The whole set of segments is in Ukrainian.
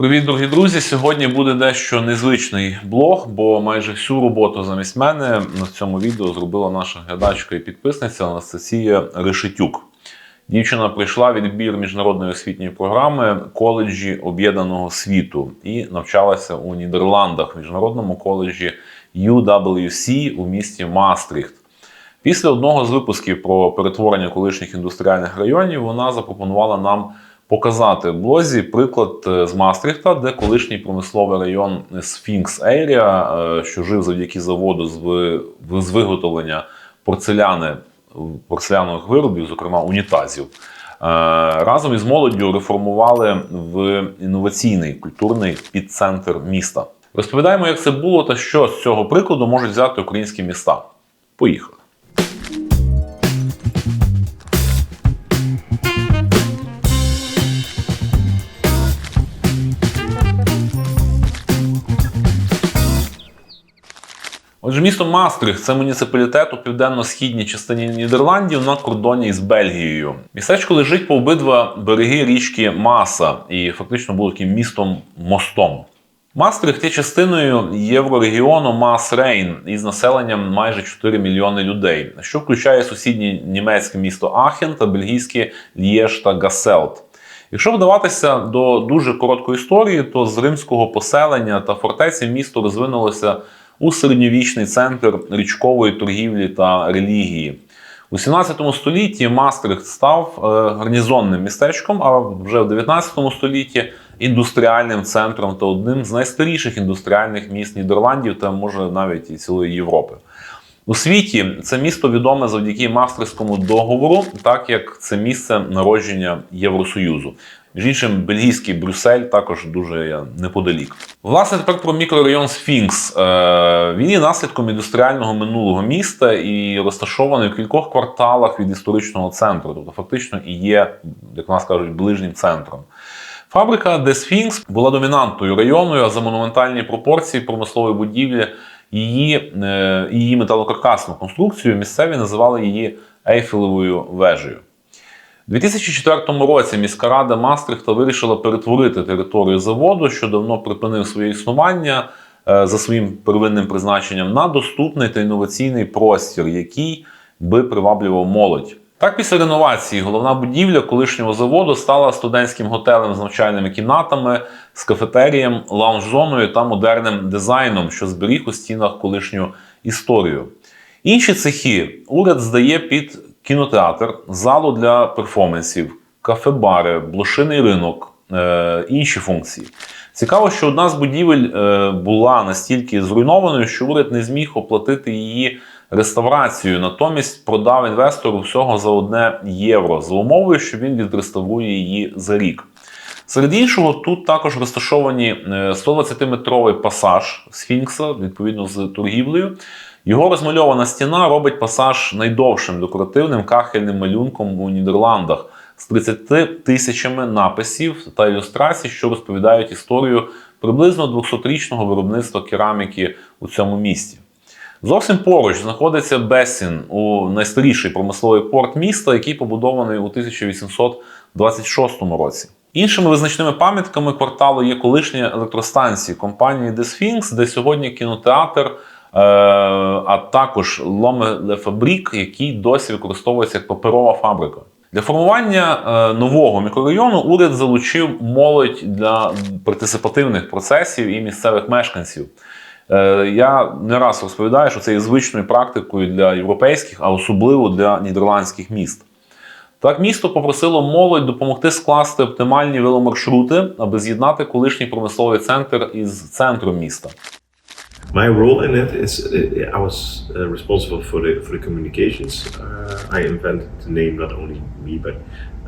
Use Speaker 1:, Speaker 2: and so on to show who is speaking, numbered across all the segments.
Speaker 1: Привіт, дорогі друзі! Сьогодні буде дещо незвичний блог, бо майже всю роботу замість мене на цьому відео зробила наша глядачка і підписниця Анастасія Решетюк. Дівчина пройшла відбір міжнародної освітньої програми коледжі Об'єднаного світу і навчалася у Нідерландах в міжнародному коледжі UWC у місті Мастріхт. Після одного з випусків про перетворення колишніх індустріальних районів вона запропонувала нам показати в блозі приклад е, з Мастріхта, де колишній промисловий район Area, е, що жив завдяки заводу з виготовлення порцеляни порцелянових виробів, зокрема унітазів. е, Разом із молоддю реформували в інноваційний культурний підцентр міста. Розповідаємо, як це було та що з цього прикладу можуть взяти українські міста. Поїхали. Отже, місто Мастрих це муніципалітет у південно-східній частині Нідерландів на кордоні із Бельгією. Містечко лежить по обидва береги річки Маса і фактично було таким містом-мостом. Мастрихт є частиною єврорегіону Мас-Рейн із населенням майже 4 мільйони людей, що включає сусіднє німецьке місто Ахен та бельгійське Лєш та Гаселт. Якщо вдаватися до дуже короткої історії, то з римського поселення та фортеці місто розвинулося у середньовічний центр річкової торгівлі та релігії. У 17 столітті Мастрихт став е, гарнізонним містечком, а вже в 19 столітті індустріальним центром та одним з найстаріших індустріальних міст Нідерландів та може навіть і цілої Європи. У світі це місто відоме завдяки Мастрихтському договору, так як це місце народження Євросоюзу. Між іншим, бельгійський Брюссель також дуже неподалік. Власне, тепер про мікрорайон Сфінкс. Е, Він є наслідком індустріального минулого міста і розташований в кількох кварталах від історичного центру, тобто фактично і є, як нас кажуть, ближнім центром. Фабрика Де Сфінкс була домінантою району, а за монументальні пропорції промислової будівлі її, е, її металокаркасну конструкцію місцеві називали її Ейфелевою вежею. У 2004 році міська рада Мастрихта вирішила перетворити територію заводу, що давно припинив своє існування е, за своїм первинним призначенням, на доступний та інноваційний простір, який би приваблював молодь. Так, після реновації головна будівля колишнього заводу стала студентським готелем з навчальними кімнатами, з кафетерієм, лаунж-зоною та модерним дизайном, що зберіг у стінах колишню історію. Інші цехи уряд здає під кінотеатр, залу для перформансів, кафе-бари, блошиний ринок, е, інші функції. Цікаво, що одна з будівель е, була настільки зруйнованою, що уряд не зміг оплатити її реставрацію, натомість продав інвестору всього за одне євро за умовою, що він відреставрує її за рік. Серед іншого, тут також розташовані е, 120-метровий пасаж Сфінкса, відповідно з торгівлею. Його розмальована стіна робить пасаж найдовшим декоративним кахельним малюнком у Нідерландах з 30 тисячами написів та ілюстрацій, що розповідають історію приблизно 200-річного виробництва кераміки у цьому місті. Зовсім поруч знаходиться Бесін, у найстаріший промисловий порт міста, який побудований у 1826 році. Іншими визначними пам'ятками кварталу є колишні електростанції компанії The Sphinx, де сьогодні кінотеатр, а також Ломе Ле Фабрік, який досі використовується як паперова фабрика. Для формування е, нового мікрорайону уряд залучив молодь для партисипативних процесів і місцевих мешканців. Е, Я не раз розповідаю, що це є звичною практикою для європейських, а особливо для нідерландських міст. Так, місто попросило молодь допомогти скласти оптимальні веломаршрути, аби з'єднати колишній промисловий центр із центром міста.
Speaker 2: My role in it is uh, I was uh, responsible for the for the communications. Uh, I invented the name, not only me, but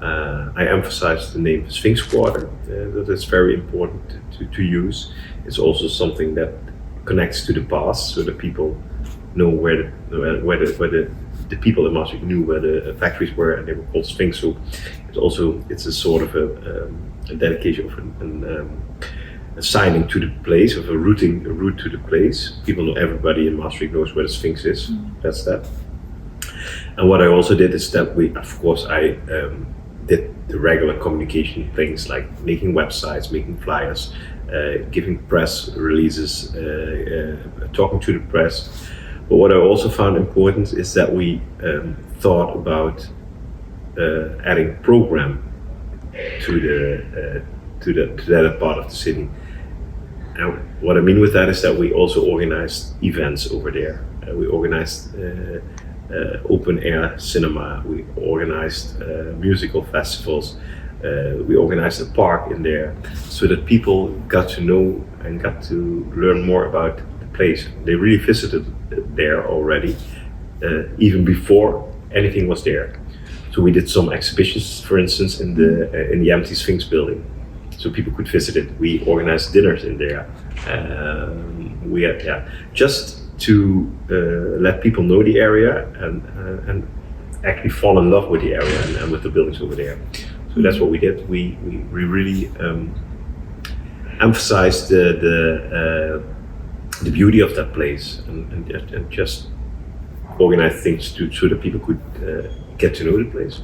Speaker 2: uh, I emphasized the name Sphinx Quarter. Uh, that is very important to, to use. It's also something that connects to the past, so that people know where the where, where the where the the people in Maastricht knew where the factories were, and they were called Sphinx. So it's also it's a sort of a, um, a dedication of an, an um, assigning to the place of a routing a route to the place. People know everybody in Maastricht knows where the Sphinx is. That's that. And what I also did is that we, of course, I um, did the regular communication things like making websites, making flyers, uh, giving press releases, uh, uh, talking to the press. But what I also found important is that we um, thought about uh, adding program to the uh, to the to that part of the city. And what I mean with that is that we also organized events over there. Uh, we organized uh, uh, open air cinema. We organized uh, musical festivals. Uh, we organized a park in there so that people got to know and got to learn more about the place. They really visited there already, uh, even before anything was there. So we did some exhibitions, for instance, in the in the empty Sphinx building, so people could visit it. We organized dinners in there. Um, we had yeah, just to uh, let people know the area and uh, and actually fall in love with the area and, and with the buildings over there. So that's what we did. We we, we really um, emphasized the the uh, the beauty of that place and, and, just- and just organize things to so that people could uh, get to know the place.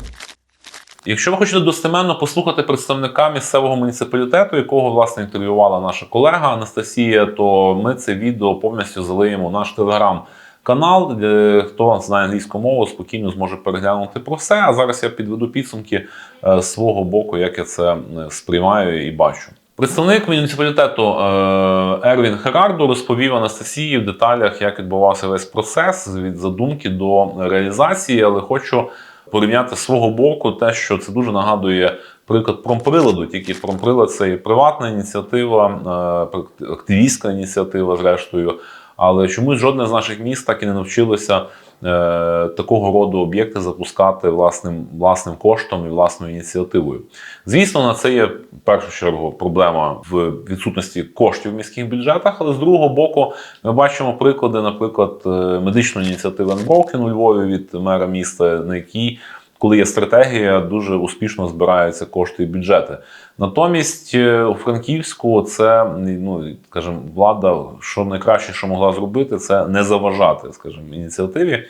Speaker 1: Якщо ви хочете достеменно послухати представника місцевого муніципалітету, якого власне інтерв'ювала наша колега Анастасія, то ми це відео повністю залиємо в наш телеграм-канал. Де хто знає англійську мову, спокійно зможе переглянути про все. А зараз я підведу підсумки е, свого боку, як я це е, сприймаю і бачу. Представник муніципалітету е, Ервін Херардо розповів Анастасії в деталях, як відбувався весь процес від задумки до реалізації, але хочу порівняти свого боку те, що це дуже нагадує приклад промприладу, тільки промприлад це і приватна ініціатива, е, активістська ініціатива, зрештою. Але чомусь жодне з наших міст так і не навчилося такого роду об'єкти запускати власним, власним коштом і власною ініціативою. Звісно, на це є в першу чергу проблема в відсутності коштів в міських бюджетах, але з другого боку, ми бачимо приклади, наприклад, е, медичної ініціативи Unbroken у Львові від мера міста, на якій коли є стратегія, дуже успішно збираються кошти і бюджети. Натомість е, у Франківську це ну скажімо, влада, що найкраще, що могла зробити, це не заважати, скажімо, ініціативі.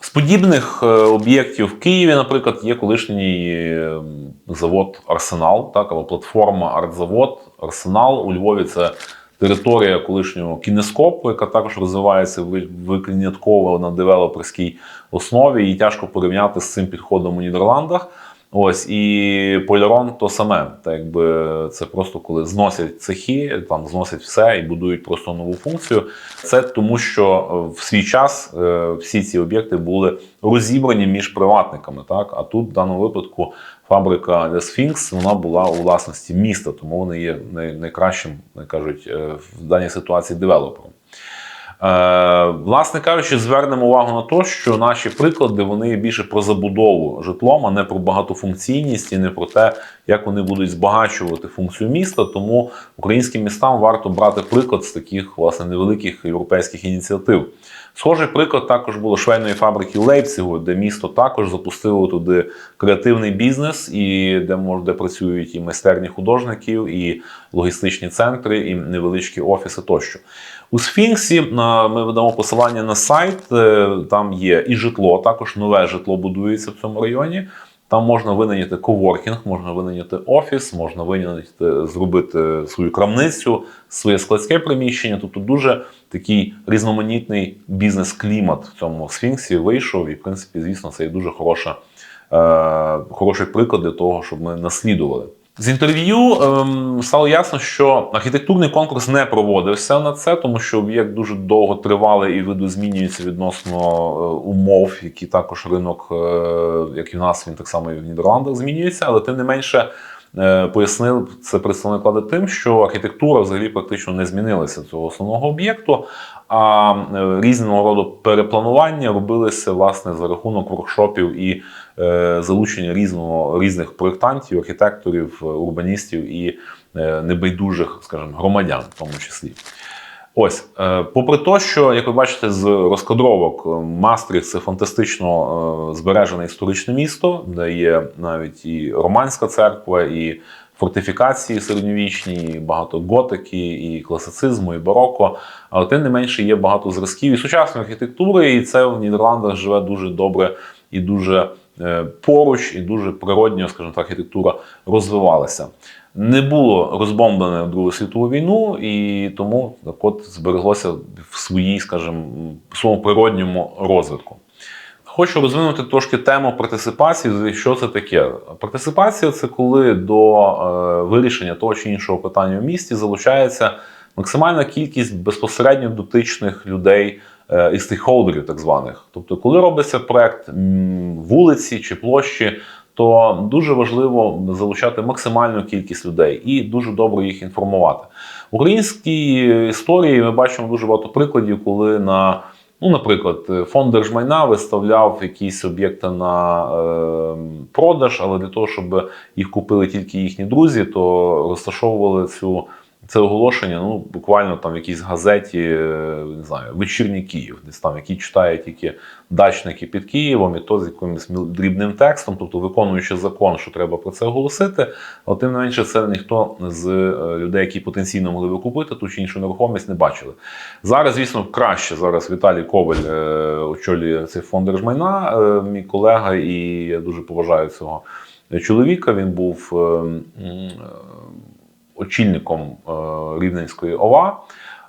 Speaker 1: З подібних е, об'єктів в Києві, наприклад, є колишній е, завод Арсенал, так або платформа Артзавод. Арсенал у Львові це територія колишнього кінескопу, яка також розвивається ви- винятково на девелоперській основі. Її тяжко порівняти з цим підходом у Нідерландах. Ось і полярон то саме, так якби це просто коли зносять цехи, там зносять все і будують просто нову функцію. Це тому, що е, в свій час е, всі ці об'єкти були розібрані між приватниками. Так а тут в даному випадку фабрика The Sphinx, вона була у власності міста, тому вони є найкращим, як кажуть, е, в даній ситуації девелопером. Е, власне кажучи, звернемо увагу на те, що наші приклади вони більше про забудову житлом, а не про багатофункційність і не про те, як вони будуть збагачувати функцію міста. Тому українським містам варто брати приклад з таких власне невеликих європейських ініціатив. Схожий приклад також було швейної фабрики Лейпцигу, де місто також запустило туди креативний бізнес, і де може де працюють і майстерні художників, і логістичні центри, і невеличкі офіси тощо. У Сфінксі ми видамо посилання на сайт. е, Там є і житло, також нове житло будується в цьому районі. Там можна винайняти коворкінг, можна винайняти офіс, можна винайняти, зробити свою крамницю, своє складське приміщення. Тобто дуже такий різноманітний бізнес-клімат в цьому сфінксі вийшов. І, в принципі, звісно, це є дуже хороша, е, хороший приклад для того, щоб ми наслідували. З інтерв'ю ем, стало ясно, що архітектурний конкурс не проводився на це, тому що об'єкт дуже довго тривалий і видозмінюється відносно е, умов, які також ринок, е, як і в нас, він так само і в Нідерландах змінюється, але тим не менше. Е, Пояснив це представник влади тим, що архітектура взагалі практично не змінилася цього основного об'єкту, а е, різного роду перепланування робилися власне за рахунок воркшопів і е, залучення різного різних проєктантів, архітекторів, урбаністів і небайдужих, скажімо, громадян, в тому числі. Ось, е, попри те, що, як ви бачите, з розкадровок е, Мастріх це фантастично е, збережене історичне місто, де є навіть і романська церква, і фортифікації середньовічні, і багато готики, і класицизму, і бароко. Але тим не менше є багато зразків і сучасної архітектури, і це в Нідерландах живе дуже добре і дуже поруч і дуже природньо, скажімо так, архітектура розвивалася. Не було розбомблене Другу світову війну, і тому так от збереглося в своїй, скажімо, своєму природньому розвитку. Хочу розвинути трошки тему партисипації. Що це таке? Партисипація це коли до е, вирішення того чи іншого питання в місті залучається максимальна кількість безпосередньо дотичних людей е, і стейкхолдерів, так званих. Тобто, коли робиться проект вулиці чи площі, то дуже важливо залучати максимальну кількість людей і дуже добре їх інформувати. В українській історії ми бачимо дуже багато прикладів, коли на Ну, наприклад, фонд держмайна виставляв якісь об'єкти на е, продаж, але для того, щоб їх купили тільки їхні друзі, то розташовували цю це оголошення. Ну, буквально там в якійсь газеті, е, не знаю, вечірній Київ, десь там, які читають тільки дачники під Києвом, і то з якимось дрібним текстом, тобто виконуючи закон, що треба про це оголосити. Але тим не менше, це ніхто з е, людей, які потенційно могли би купити ту чи іншу нерухомість, не бачили. Зараз, звісно, краще. Зараз Віталій Коваль е, очолює цей фонд держмайна, мій колега, і я дуже поважаю цього чоловіка. Він був очільником е, Рівненської ОВА.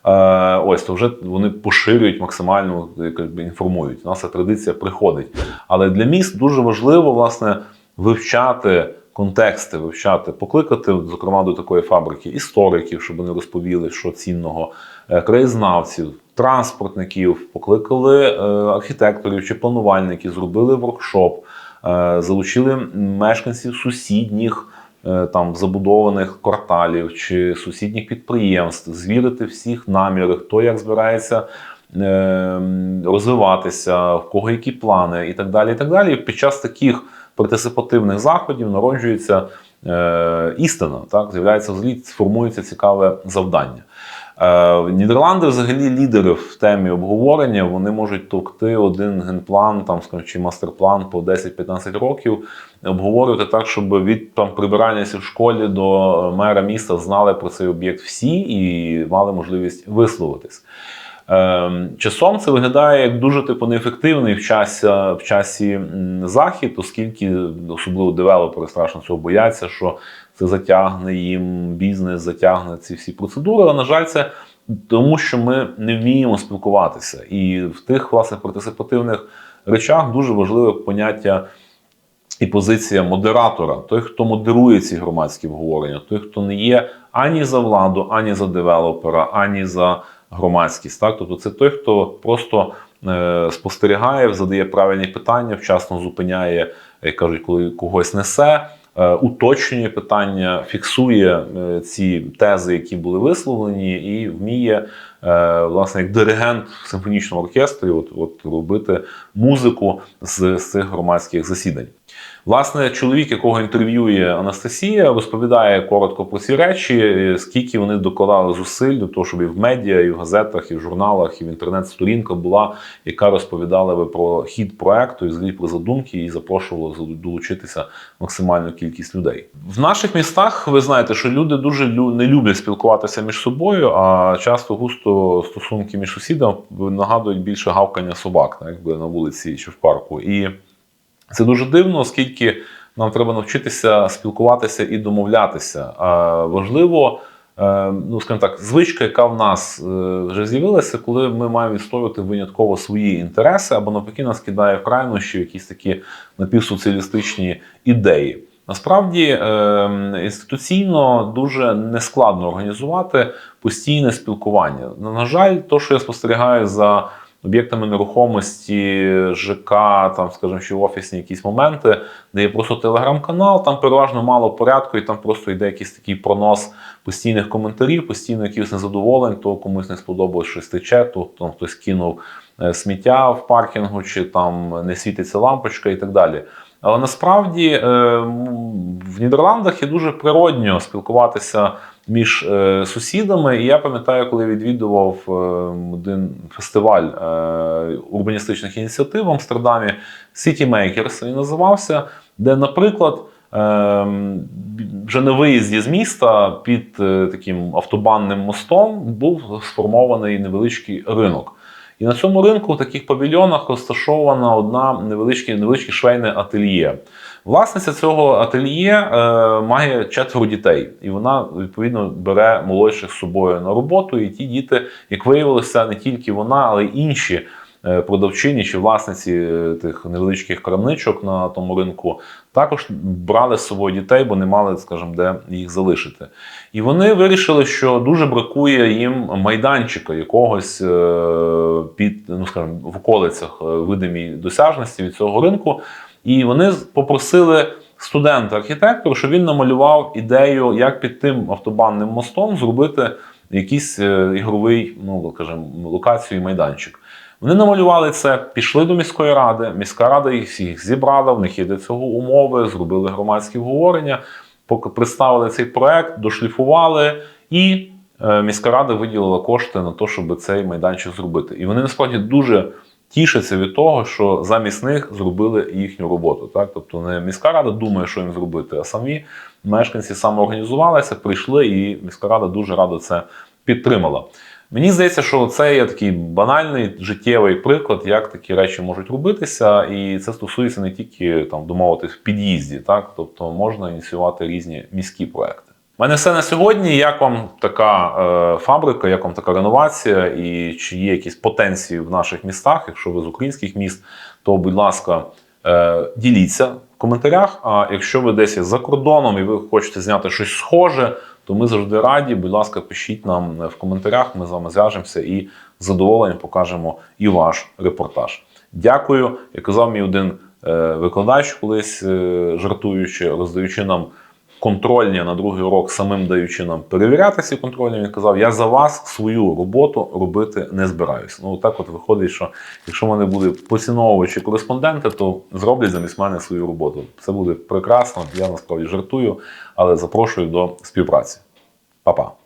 Speaker 1: Е, Ось то вже вони поширюють максимально якби, інформують. У нас ця традиція приходить. Але для міст дуже важливо власне вивчати контексти, вивчати, покликати, зокрема, до такої фабрики істориків, щоб вони розповіли, що цінного, е, краєзнавців, транспортників, покликали архітекторів чи планувальників, зробили воркшоп, залучили мешканців сусідніх там забудованих кварталів чи сусідніх підприємств, звірити всіх наміри, хто як збирається е, розвиватися, в кого які плани і так далі. І так далі. Під час таких партисипативних заходів народжується е, істина, так з'являється взагалі, сформується цікаве завдання. Е, Нідерланди взагалі лідери в темі обговорення. Вони можуть товкти один генплан, там скажімо, чи мастер-план по 10-15 років, обговорювати так, щоб від там прибиральниці в школі до мера міста знали про цей об'єкт всі і мали можливість висловитись. Ем, Часом це виглядає як дуже типу неефективний в часі, в часі захід, оскільки особливо девелопери страшно цього бояться, що це затягне їм бізнес, затягне ці всі процедури. Але, на жаль, це тому, що ми не вміємо спілкуватися. І в тих власне партисипативних речах дуже важливе поняття і позиція модератора, той, хто модерує ці громадські обговорення, той, хто не є ані за владу, ані за девелопера, ані за громадськість. Так? Тобто це той, хто просто е, спостерігає, задає правильні питання, вчасно зупиняє, як кажуть, коли когось несе. Е, Уточнює питання, фіксує е, ці тези, які були висловлені, і вміє, власне, як диригент в симфонічному оркестрі, от, от робити музику з, з цих громадських засідань. Власне, чоловік, якого інтерв'ює Анастасія, розповідає коротко про ці речі, е, скільки вони докладали зусиль до того, щоб і в медіа, і в газетах, і в журналах, і в інтернет-сторінка була, яка розповідала би про хід проекту і взагалі про задумки, і запрошувала долучитися максимальну кількість людей. В наших містах ви знаєте, що люди дуже не люблять спілкуватися між собою, а часто густо стосунки між сусідами нагадують більше гавкання собак, так, якби на вулиці чи в парку. І це дуже дивно, оскільки нам треба навчитися спілкуватися і домовлятися. А важливо, е, ну скажімо так, звичка, яка в нас е, вже з'явилася, коли ми маємо відстоювати винятково свої інтереси, або навпаки нас кидає в крайнощі якісь такі напівсоціалістичні ідеї. Насправді е, інституційно дуже нескладно організувати постійне спілкування. На жаль, то, що я спостерігаю за об'єктами нерухомості, ЖК, там, скажімо, чи офісні якісь моменти, де є просто телеграм-канал, там переважно мало порядку, і там просто йде якийсь такий пронос постійних коментарів, постійно якихось незадоволень, то комусь не сподобалось щось тече, то там хтось кинув е, сміття в паркінгу, чи там не світиться лампочка і так далі. Але насправді е, в Нідерландах є дуже природньо спілкуватися між е, сусідами. І я пам'ятаю, коли відвідував е, один фестиваль урбаністичних ініціатив в Амстердамі City Makers він називався, де, наприклад, вже на виїзді з міста під таким автобанним мостом був сформований невеличкий ринок. І на цьому ринку в таких павільйонах розташована одна невеличке, невеличке швейне ательє. Власниця цього ательє е, має четверо дітей, і вона відповідно бере молодших з собою на роботу. І ті діти, як виявилося, не тільки вона, але й інші продавчині чи власниці е, тих невеличких крамничок на тому ринку також брали з собою дітей, бо не мали, скажімо, де їх залишити. І вони вирішили, що дуже бракує їм майданчика якогось е, під, ну скажімо, в околицях е, видимій досяжності від цього ринку. І вони попросили студента-архітектора, щоб він намалював ідею, як під тим автобанним мостом зробити якийсь е, ігровий, ну скажімо, локацію і майданчик. Вони намалювали це, пішли до міської ради. Міська рада їх всіх зібрала, в них є для цього умови, зробили громадські обговорення, представили цей проект, дошліфували, і е, міська рада виділила кошти на те, щоб цей майданчик зробити. І вони насправді дуже тішаться від того, що замість них зробили їхню роботу. Так? Тобто не міська рада думає, що їм зробити, а самі мешканці самоорганізувалися, прийшли, і міська рада дуже радо це підтримала. Мені здається, що це є такий банальний життєвий приклад, як такі речі можуть робитися, і це стосується не тільки там домовитись в під'їзді, так тобто можна ініціювати різні міські проекти. У мене все на сьогодні. Як вам така е, фабрика, як вам така реновація, і чи є якісь потенції в наших містах? Якщо ви з українських міст, то будь ласка, е, діліться в коментарях. А якщо ви десь за кордоном і ви хочете зняти щось схоже, то ми завжди раді. Будь ласка, пишіть нам в коментарях. Ми з вами зв'яжемося і з задоволенням покажемо і ваш репортаж. Дякую. Як казав мій один е, викладач, колись е, жартуючи, роздаючи нам контрольні на другий урок, самим даючи нам перевіряти ці контрольні, він казав: Я за вас свою роботу робити не збираюсь. Ну так, от виходить, що якщо в мене буде поціновувачі кореспонденти, то зроблять замість мене свою роботу. Це буде прекрасно. Я насправді жартую, але запрошую до співпраці. Па-па.